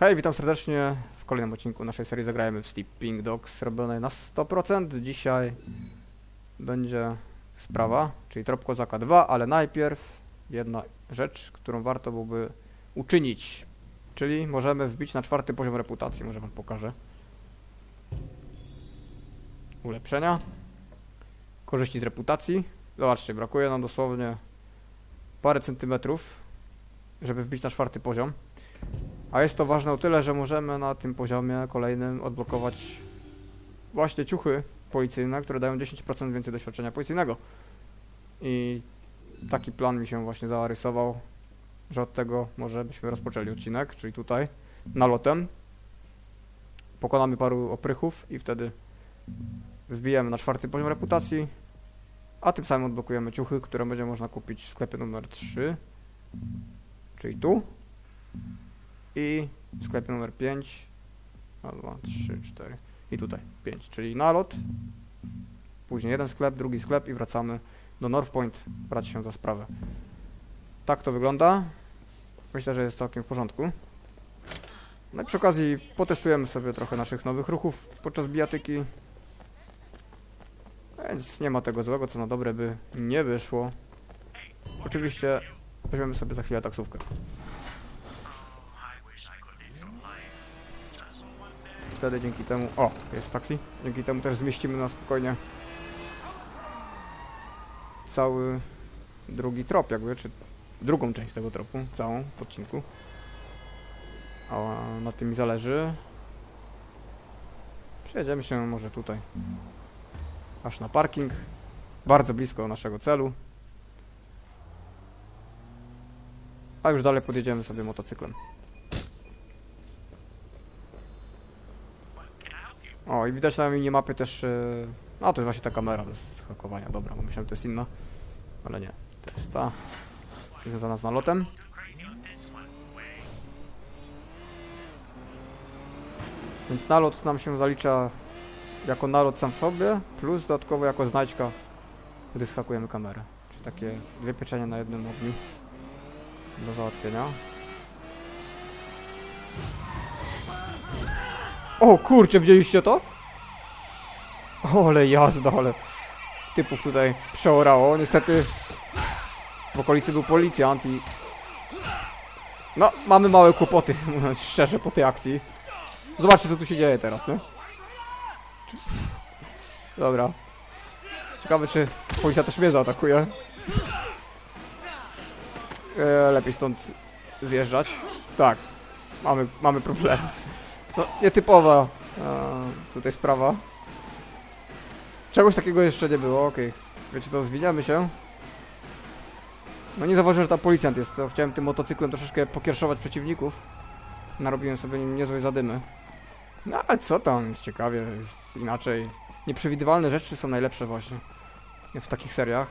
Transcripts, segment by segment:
Hej, witam serdecznie w kolejnym odcinku naszej serii Zagrajemy w Sleeping Dogs robionej na 100%. Dzisiaj będzie sprawa, czyli Trop Kozaka 2, ale najpierw jedna rzecz, którą warto byłoby uczynić. Czyli możemy wbić na czwarty poziom reputacji, może wam pokażę. Ulepszenia. Korzyści z reputacji. Zobaczcie, brakuje nam dosłownie parę centymetrów, żeby wbić na czwarty poziom. A jest to ważne o tyle, że możemy na tym poziomie kolejnym odblokować właśnie ciuchy policyjne, które dają 10% więcej doświadczenia policyjnego. I taki plan mi się właśnie zarysował, że od tego może byśmy rozpoczęli odcinek, czyli tutaj nalotem. Pokonamy paru oprychów i wtedy wbijemy na czwarty poziom reputacji, a tym samym odblokujemy ciuchy, które będzie można kupić w sklepie numer 3, czyli tu. I w sklepie numer 5, 2, 3, 4 i tutaj 5, czyli nalot. Później jeden sklep, drugi sklep i wracamy do North Point brać się za sprawę. Tak to wygląda. Myślę, że jest całkiem w porządku. No i przy okazji potestujemy sobie trochę naszych nowych ruchów podczas bijatyki. Więc nie ma tego złego, co na dobre by nie wyszło. Oczywiście weźmiemy sobie za chwilę taksówkę. Wtedy dzięki temu... O, jest taksi. Dzięki temu też zmieścimy na spokojnie cały drugi trop jakby, czy drugą część tego tropu, całą w odcinku. A na tym mi zależy. Przejedziemy się może tutaj aż na parking. Bardzo blisko naszego celu. A już dalej podjedziemy sobie motocyklem. I widać na minimapie też... Yy... A, to jest właśnie ta kamera bez hakowania. Dobra, bo myślałem, że to jest inna. Ale nie. To jest ta. Związana z nalotem. Więc nalot nam się zalicza jako nalot sam w sobie, plus dodatkowo jako znajdźka, gdy schakujemy kamerę. Czyli takie dwie pieczenie na jednym ogniu do załatwienia. O kurczę, widzieliście to? O, ale jazda, ale typów tutaj przeorało. Niestety w okolicy był policjant i... No, mamy małe kłopoty, mówiąc szczerze, po tej akcji. Zobaczcie, co tu się dzieje teraz, nie? Dobra. Ciekawe, czy policja też mnie zaatakuje. E, lepiej stąd zjeżdżać. Tak, mamy, mamy problem. No, nietypowa e, tutaj sprawa. Czegoś takiego jeszcze nie było, okej. Wiecie co, zwiniamy się. No nie zauważyłem, że ta policjant jest, to chciałem tym motocyklem troszeczkę pokierszować przeciwników. Narobiłem sobie niezłej zadymy. No ale co tam, jest ciekawie, jest inaczej. Nieprzewidywalne rzeczy są najlepsze właśnie w takich seriach.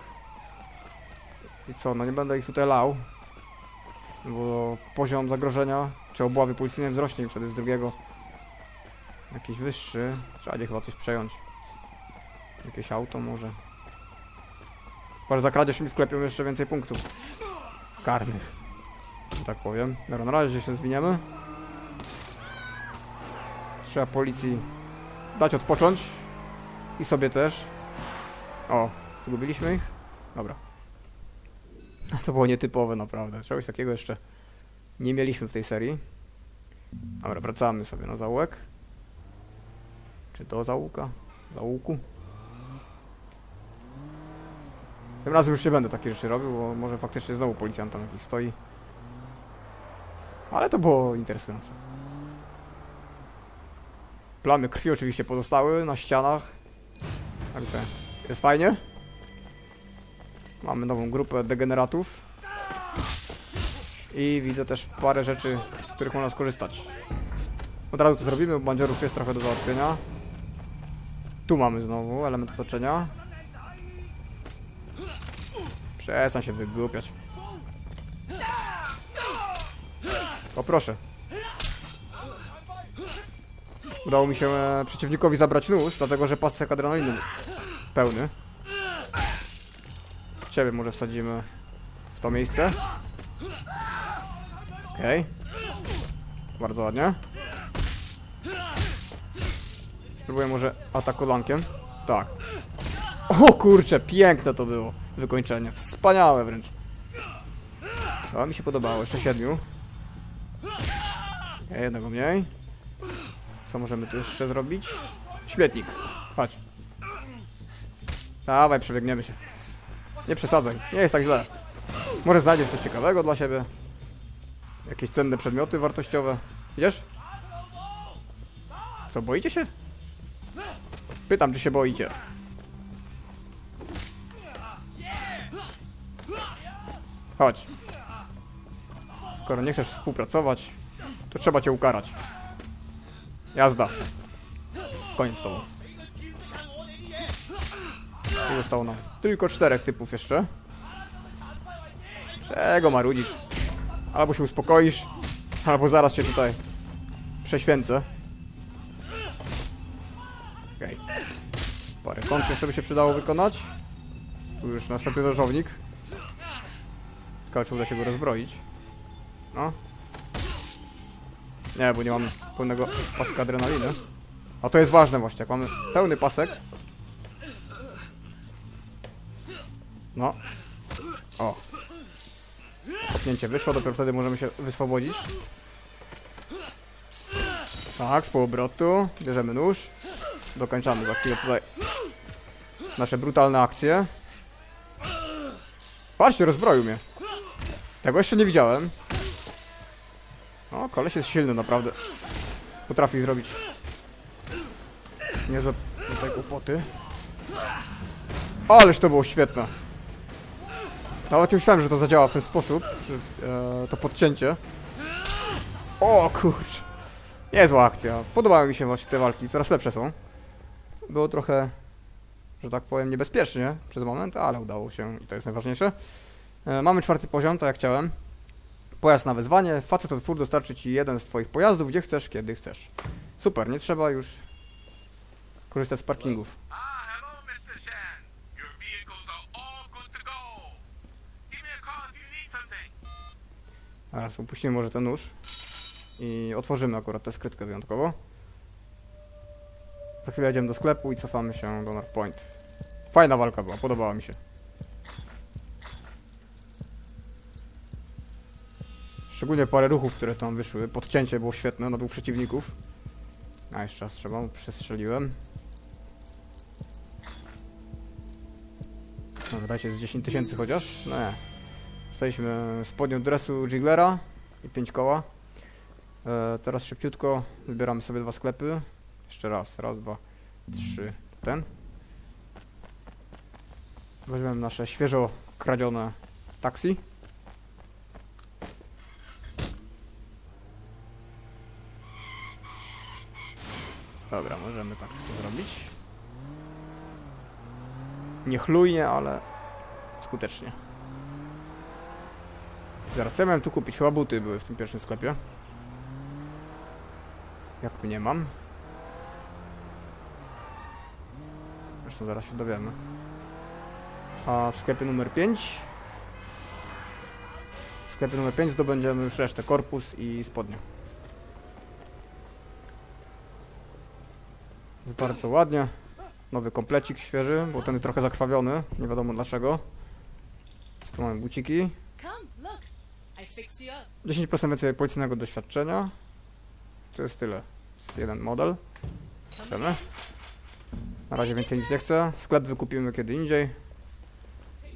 I co, no nie będę ich tutaj lał, bo poziom zagrożenia czy obławy policyjnej wzrośnie wtedy z drugiego jakiś wyższy. Trzeba będzie chyba coś przejąć. Jakieś auto może. Chyba, że za kradzież mi wklepią jeszcze więcej punktów. Karnych. że Tak powiem. Dobra, na razie się zwiniemy. Trzeba policji dać odpocząć. I sobie też. O, zgubiliśmy ich? Dobra. To było nietypowe naprawdę. Czegoś takiego jeszcze nie mieliśmy w tej serii. Dobra, wracamy sobie na zaułek. Czy do zaułka? Zaułku? Tym razem już nie będę takich rzeczy robił, bo może faktycznie znowu policjant tam jakiś stoi. Ale to było interesujące. Plamy krwi oczywiście pozostały na ścianach. Także jest fajnie. Mamy nową grupę degeneratów. I widzę też parę rzeczy, z których można skorzystać. Od razu to zrobimy, bo bandziorów jest trochę do załatwienia. Tu mamy znowu element otoczenia. Przestań się wygłupiać. O proszę. Udało mi się e, przeciwnikowi zabrać nóż, dlatego że pasek adrenaliny pełny. Ciebie może wsadzimy w to miejsce. Okej. Bardzo ładnie. Spróbuję może ataku lankiem. Tak. O kurczę, piękne to było. Wykończenie. Wspaniałe wręcz. To mi się podobało. Jeszcze siedmiu. Jednego mniej. Co możemy tu jeszcze zrobić? Śmietnik. Chodź. Dawaj, przebiegniemy się. Nie przesadzaj. Nie jest tak źle. Może znajdziesz coś ciekawego dla siebie. Jakieś cenne przedmioty wartościowe. Idziesz? Co, boicie się? Pytam, czy się boicie. Chodź. Skoro nie chcesz współpracować, to trzeba cię ukarać. Jazda. Koniec z tobą. I zostało nam tylko czterech typów jeszcze. Czego marudzisz? Albo się uspokoisz, albo zaraz cię tutaj prześwięcę. Okej. Parę kąt jeszcze by się przydało wykonać. Tu już następny nożownik. Ciekawe, czy uda się go rozbroić. No. Nie, bo nie mam pełnego paska adrenaliny. A to jest ważne właśnie, jak mamy pełny pasek. No. O. Kopnięcie wyszło, dopiero wtedy możemy się wyswobodzić. Tak, z półobrotu. Bierzemy nóż. Dokończamy za chwilę tutaj nasze brutalne akcje. Patrzcie, rozbroił mnie. Tego jeszcze nie widziałem. O, koleś jest silny, naprawdę. Potrafi zrobić niezłe tutaj kłopoty. Ależ to było świetne. Nawet nie myślałem, że to zadziała w ten sposób. że, E, to podcięcie. O kurcz. Niezła akcja. Podobały mi się właśnie te walki, coraz lepsze są. Było trochę, że tak powiem, niebezpiecznie przez moment, ale udało się i to jest najważniejsze. E, mamy czwarty poziom, tak jak chciałem. Pojazd na wezwanie. Facet od fur dostarczy ci jeden z twoich pojazdów, gdzie chcesz, kiedy chcesz. Super, nie trzeba już korzystać z parkingów. Teraz upuścimy może ten nóż i otworzymy akurat tę skrytkę wyjątkowo. Za chwilę jedziemy do sklepu i cofamy się do North Point. Fajna walka była, podobała mi się. Szczególnie parę ruchów, które tam wyszły. Podcięcie było świetne na dwóch przeciwników. A jeszcze raz trzeba, przestrzeliłem. No, dajcie z 10 tysięcy chociaż? No nie. Dostaliśmy spodnią dresu Jiglera i 5 koła. E, teraz szybciutko wybieramy sobie dwa sklepy. Jeszcze raz, raz, dwa, trzy, ten. Weźmiemy nasze świeżo kradzione taksi. Dobra, możemy tak to zrobić. Niechlujnie, ale skutecznie. Zaraz, co ja miałem tu kupić? Chyba buty były w tym pierwszym sklepie. Jak tu nie mam. Zresztą zaraz się dowiemy. A w sklepie numer 5 W sklepie numer 5 zdobędziemy już resztę, korpus i spodnie. Jest bardzo ładnie. Nowy komplecik świeży, bo ten jest trochę zakrwawiony. Nie wiadomo dlaczego. Tu mamy buciki. Come, look. I fixed you up. 10% więcej policyjnego doświadczenia. To jest tyle. Jest jeden model. Chcemy. Na razie więcej nic nie chcę. Sklep wykupimy kiedy indziej.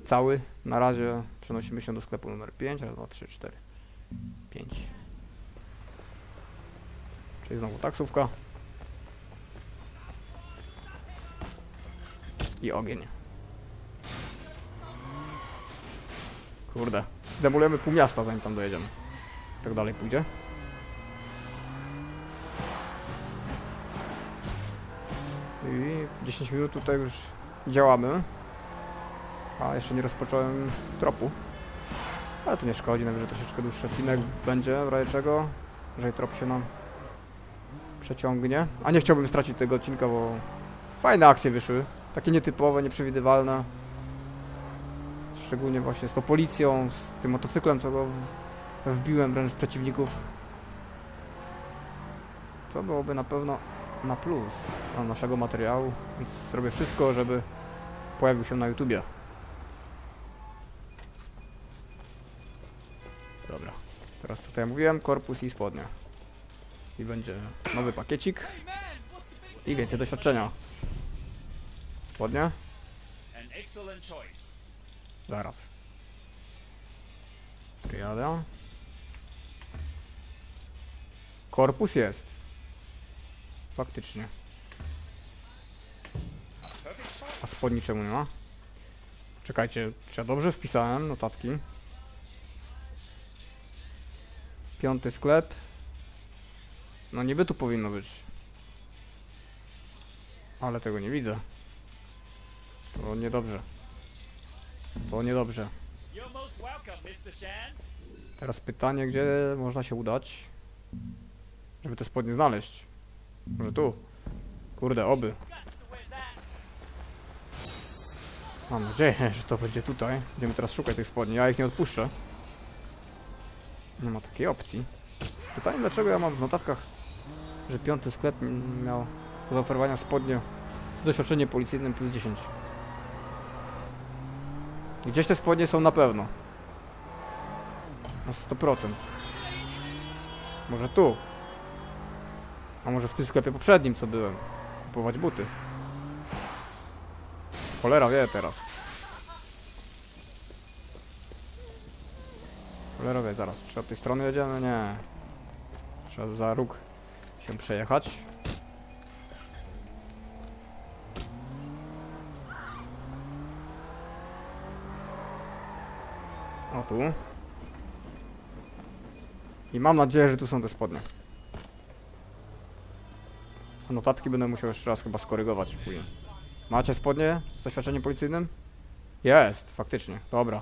Cały. Na razie przenosimy się do sklepu numer 5. Raz, dwa, trzy, cztery, pięć. Czyli znowu taksówka. I ogień. Kurde. Zdemolujemy pół miasta zanim tam dojedziemy. Tak dalej pójdzie. I 10 minut tutaj już działamy. A jeszcze nie rozpocząłem tropu. Ale to nie szkodzi, najwyżej troszeczkę dłuższy odcinek będzie, w razie czego. Jeżeli trop się nam przeciągnie. A nie chciałbym stracić tego odcinka, bo fajne akcje wyszły. Takie nietypowe, nieprzewidywalne. Szczególnie właśnie z tą policją, z tym motocyklem, co go wbiłem wręcz przeciwników. To byłoby na pewno na plus dla naszego materiału, więc zrobię wszystko, żeby pojawił się na YouTubie. Dobra, teraz co ja mówiłem? Korpus i spodnie. I będzie nowy pakiecik i więcej doświadczenia. Choice. Zaraz. Triada. Korpus jest. Faktycznie. A spodni czemu nie ma? Czekajcie, czy ja dobrze wpisałem notatki? Piąty sklep. No niby tu powinno być. Ale tego nie widzę. To niedobrze. To niedobrze. Teraz pytanie, gdzie można się udać, żeby te spodnie znaleźć. Może tu? Kurde, oby. Mam nadzieję, że to będzie tutaj. Będziemy teraz szukać tych spodni. Ja ich nie odpuszczę. Nie ma takiej opcji. Pytanie, dlaczego ja mam w notatkach, że piąty sklep miał do zaoferowania spodnie z doświadczeniem policyjnym plus 10. Gdzieś te spodnie są na pewno. Na 100%. Może tu. A może w tym sklepie poprzednim, co byłem. Kupować buty. Cholera wie teraz. Cholera wie, zaraz. Czy od tej strony jedziemy? Nie. Trzeba za róg się przejechać. Tu. I mam nadzieję, że tu są te spodnie. Notatki będę musiał jeszcze raz chyba skorygować później. Macie spodnie z doświadczeniem policyjnym? Jest, faktycznie. Dobra.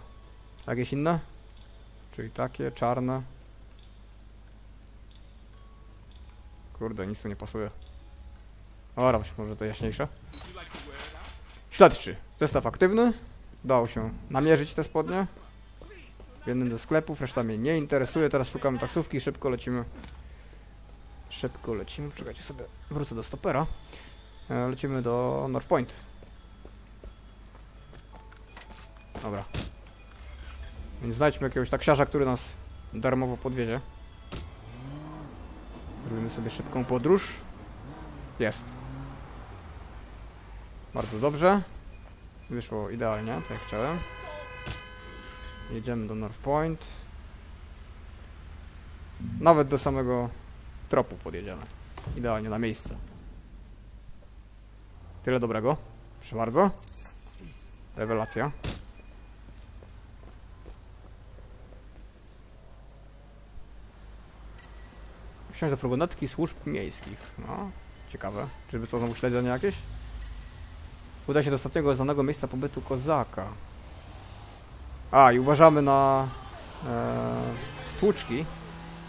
Jakieś inne? Czyli takie, czarne. Kurde, nic tu nie pasuje. Dobra, może to jaśniejsze. Śledczy. Zestaw aktywny. Udało się namierzyć te spodnie. W jednym ze sklepów, reszta mnie nie interesuje. Teraz szukamy taksówki, szybko lecimy. Szybko lecimy. Czekajcie sobie, wrócę do stopera. E, Lecimy do North Point. Dobra. Więc znajdźmy jakiegoś taksiarza, który nas darmowo podwiezie. Zrobimy sobie szybką podróż. Jest. Bardzo dobrze. Wyszło idealnie, tak jak chciałem. Jedziemy do North Point. Nawet do samego tropu podjedziemy. Idealnie na miejsce. Tyle dobrego. Proszę bardzo. Rewelacja. Wsiąść do furgonetki służb miejskich. No, ciekawe. Czyżby co, znowu śledzenie jakieś? Uda się do ostatniego znanego miejsca pobytu kozaka. A, i uważamy na e, stłuczki.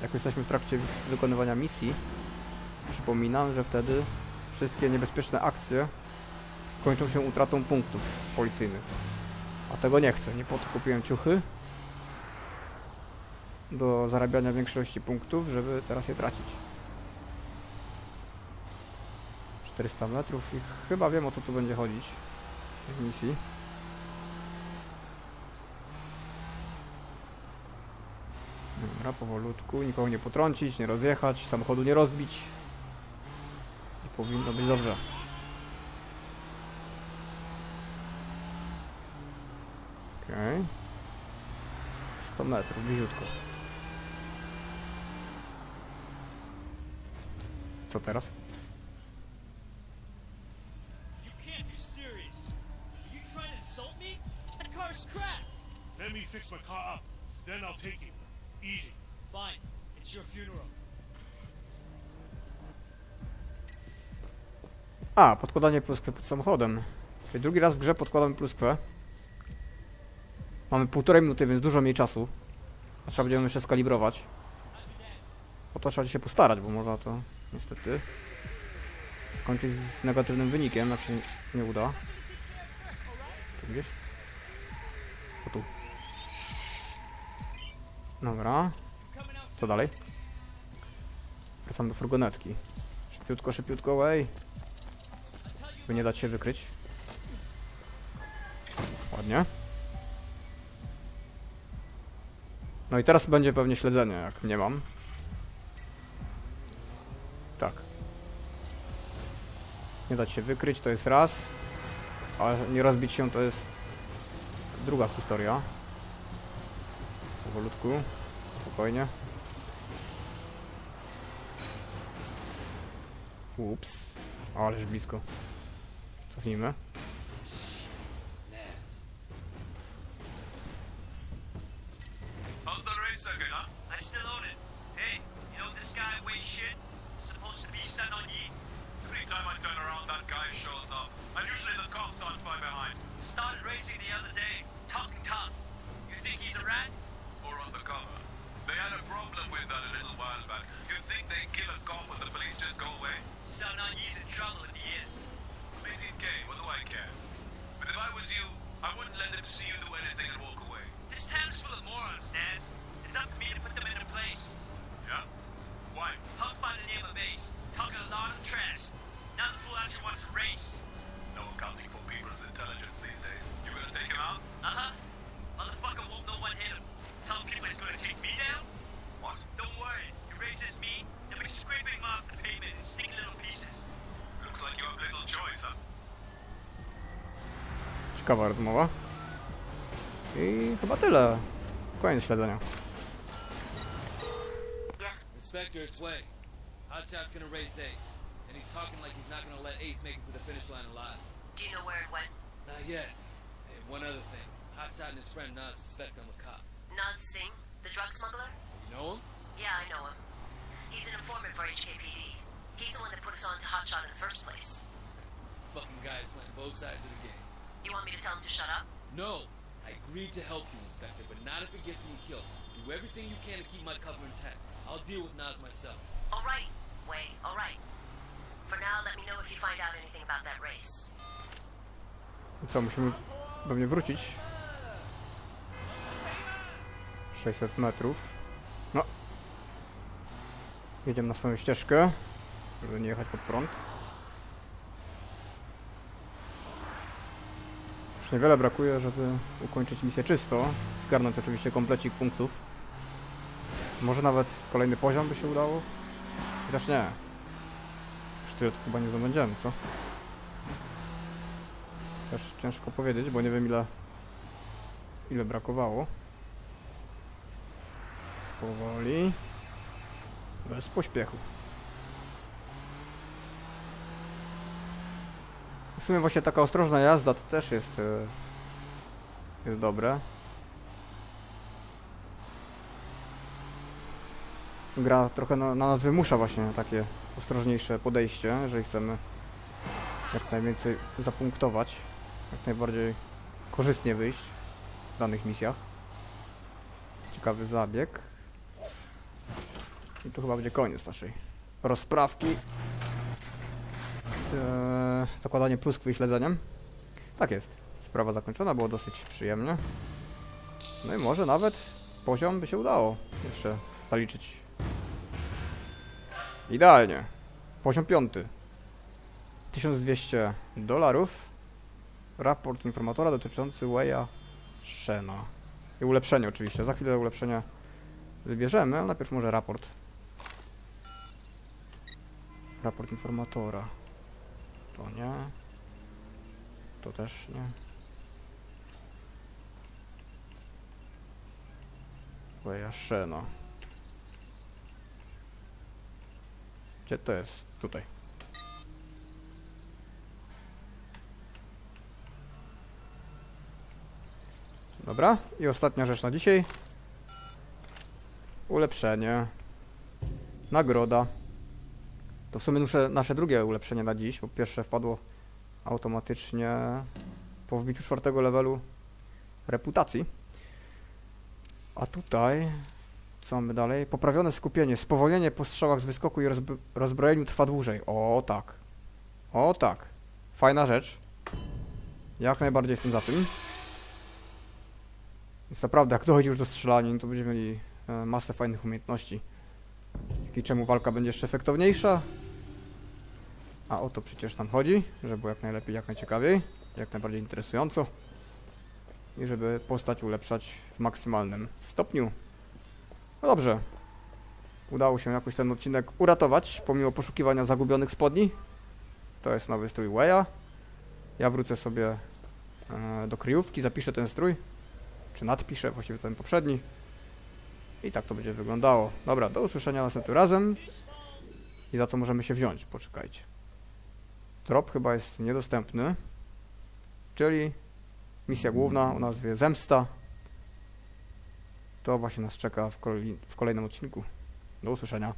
Jak jesteśmy w trakcie wykonywania misji. Przypominam, że wtedy wszystkie niebezpieczne akcje kończą się utratą punktów policyjnych. A tego nie chcę. Nie po to kupiłem ciuchy do zarabiania większości punktów, żeby teraz je tracić. 400 metrów i chyba wiem o co tu będzie chodzić w misji. Dobra, powolutku, nikogo nie potrącić, nie rozjechać, samochodu nie rozbić. I powinno być dobrze. Okej. 100 metrów, bliziutko. Co teraz? Let me fix my car up. Then I'll take you. Easy. Fine. It's your funeral. A, podkładanie pluskwę pod samochodem. Czyli drugi raz w grze podkładamy pluskwę. Mamy półtorej minuty, więc dużo mniej czasu. A trzeba będziemy jeszcze skalibrować. O to trzeba się postarać, bo można to niestety skończyć z negatywnym wynikiem, jak się nie uda. Tu gdzieś? O tu. Dobra. Co dalej? Wracam do furgonetki. Szybciutko, szybciutko, ej. By nie dać się wykryć. Ładnie. No i teraz będzie pewnie śledzenie, jak nie mam. Tak. Nie dać się wykryć, to jest raz. A nie rozbić się to jest druga historia. Powolutku, spokojnie. Ups, ależ blisko. Cofnijmy. How's the race second, huh? I still own it. Hey, you know this guy weighs shit? Supposed to be sent on Yi. Every time I turn around, that guy shows up. And usually the cops aren't far behind. Started racing the other day. Talking tough. You think he's a rat? Or undercover. They had a problem with that a little while back. You think they kill a cop and the police just go away? Son on Yi's in trouble if he is. 18K, what do I care? But if I was you, I wouldn't let them see you do anything and walk away. This town's full of morons, Naz. It's up to me to put them in into place. Yeah? Why? Punk by the name of Ace. Talking a lot of trash. Now the fool actually wants to race. No accounting for people's intelligence these days. Take me down? What? Don't worry. He races me, then we scraping him off the pavement in stinky little pieces. Looks like you have little choice, huh? Ciekawa rozmowa. I chyba tyle. Koniec śledzenia. Inspector, it's Way. Hotshot's gonna raise Ace, and he's talking like he's not gonna let Ace make it to the finish line alive. Do you know where it went? Not yet. Hey, one other thing. Hotshot and his friend Nas suspect I'm a cop. Naz Singh, the drug smuggler? You know him? Yeah, I know him. He's an informant for HKPD. He's the one that put us on to Hotshot in the first place. Fucking guy's playing both sides of the game. You want me to tell him to shut up? No! I agreed to help you, Inspector, but not if it gets me killed. Do everything you can to keep my cover intact. I'll deal with Nas myself. All right, Way, all right. For now, let me know if you find out anything about that race. I co, musimy pewnie wrócić. 600 metrów. No. Jedziemy na swoją ścieżkę, żeby nie jechać pod prąd. Już niewiele brakuje, żeby ukończyć misję czysto. Zgarnąć oczywiście komplecik punktów. Może nawet kolejny poziom by się udało? Chociaż nie. Już tyle chyba nie zdobędziemy, co? Też ciężko powiedzieć, bo nie wiem ile ile brakowało. Powoli. Bez pośpiechu. W sumie właśnie taka ostrożna jazda to też jest e, jest dobre. Gra trochę na, na nas wymusza właśnie takie ostrożniejsze podejście, jeżeli chcemy jak najwięcej zapunktować, jak najbardziej korzystnie wyjść w danych misjach. Ciekawy zabieg. I tu chyba będzie koniec naszej rozprawki z e, zakładaniem pluskwy i śledzeniem. Tak jest. Sprawa zakończona, było dosyć przyjemnie. No i może nawet poziom by się udało jeszcze zaliczyć. Idealnie. Poziom piąty. 1200 dolarów. Raport informatora dotyczący Waya Shena. I ulepszenie oczywiście. Za chwilę ulepszenie wybierzemy, ale najpierw może raport. Raport informatora. To nie. To też nie. Waya Shena. Gdzie to jest? Tutaj. Dobra, i ostatnia rzecz na dzisiaj. Ulepszenie. Nagroda. To w sumie nasze, nasze drugie ulepszenie na dziś, bo pierwsze wpadło automatycznie po wbiciu czwartego levelu reputacji. A tutaj, co mamy dalej? Poprawione skupienie, spowolnienie po strzałach z wyskoku i rozbro- rozbrojeniu trwa dłużej. O tak. O tak. Fajna rzecz. Jak najbardziej jestem za tym. Więc naprawdę, jak dochodzi już do strzelanin, to będziemy mieli e, masę fajnych umiejętności. Dzięki czemu walka będzie jeszcze efektowniejsza. A o to przecież nam chodzi, żeby było jak najlepiej, jak najciekawiej, jak najbardziej interesująco. I żeby postać ulepszać w maksymalnym stopniu. No dobrze. Udało się jakoś ten odcinek uratować, pomimo poszukiwania zagubionych spodni. To jest nowy strój Waya. Ja wrócę sobie e, do kryjówki, zapiszę ten strój. Czy nadpiszę właściwie ten poprzedni. I tak to będzie wyglądało. Dobra, do usłyszenia następnym razem. I za co możemy się wziąć? Poczekajcie. Trop chyba jest niedostępny. Czyli misja główna o nazwie Zemsta. To właśnie nas czeka w, w kolejnym odcinku. Do usłyszenia.